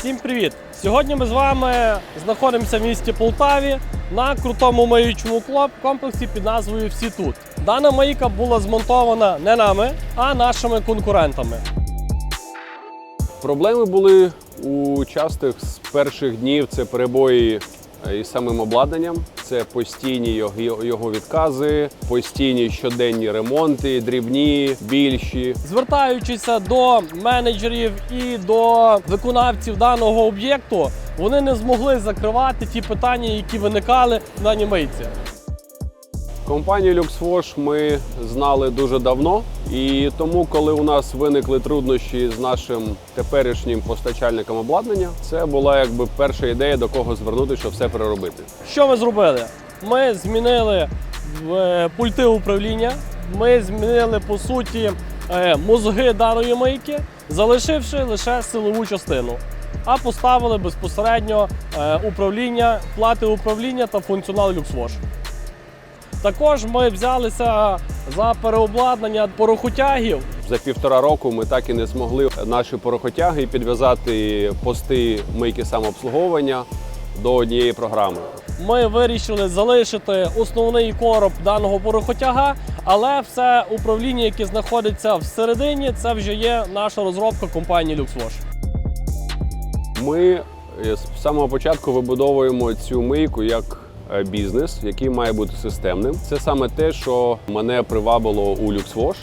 Всім привіт! Сьогодні ми з вами знаходимося в місті Полтаві на крутому маючому комплексі під назвою Всі тут. Дана маїка була змонтована не нами, а нашими конкурентами. Проблеми були у частих з перших днів. Це перебої е, із самим обладнанням, це постійні його, відкази, постійні щоденні ремонти, дрібні, більші. Звертаючися до менеджерів і до виконавців даного об'єкту, вони не змогли закривати ті питання, які виникали на даній мийці. Компанію LuxWash ми знали дуже давно, і тому, коли у нас виникли труднощі з нашим теперішнім постачальником обладнання, це була якби перша ідея, до кого звернутися, щоб все переробити. Що ми зробили? Ми змінили е, пульти управління, ми змінили по суті е, мозги даної мийки, залишивши лише силову частину. А поставили безпосередньо е, управління, плати управління та функціонал LuxWash. Також ми взялися за переобладнання порохотягів. За півтора року ми так і не змогли наші порохотяги підв'язати пости мийки самообслуговування до однієї програми. Ми вирішили залишити основний короб даного порохотяга, але все управління, яке знаходиться всередині, це вже є наша розробка компанії LuxWash. Ми е, з самого початку вибудовуємо цю мийку як бізнес, який має бути системним. Це саме те, що мене привабило у LuxWash.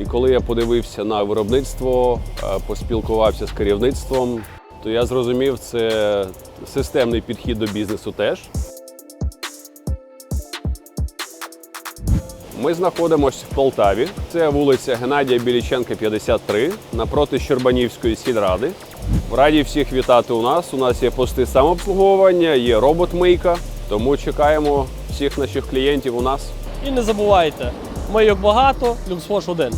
І коли я подивився на виробництво, е, поспілкувався з керівництвом, то я зрозумів, це системний підхід до бізнесу теж. Ми знаходимося в Полтаві. Це вулиця Геннадія Біліченка, 53, напроти Щербанівської сільради. Раді всіх вітати у нас. У нас є пости самообслуговування, є робот-мийка. Тому чекаємо всіх наших клієнтів у нас. І не забувайте, мийок багато, LuxWash один.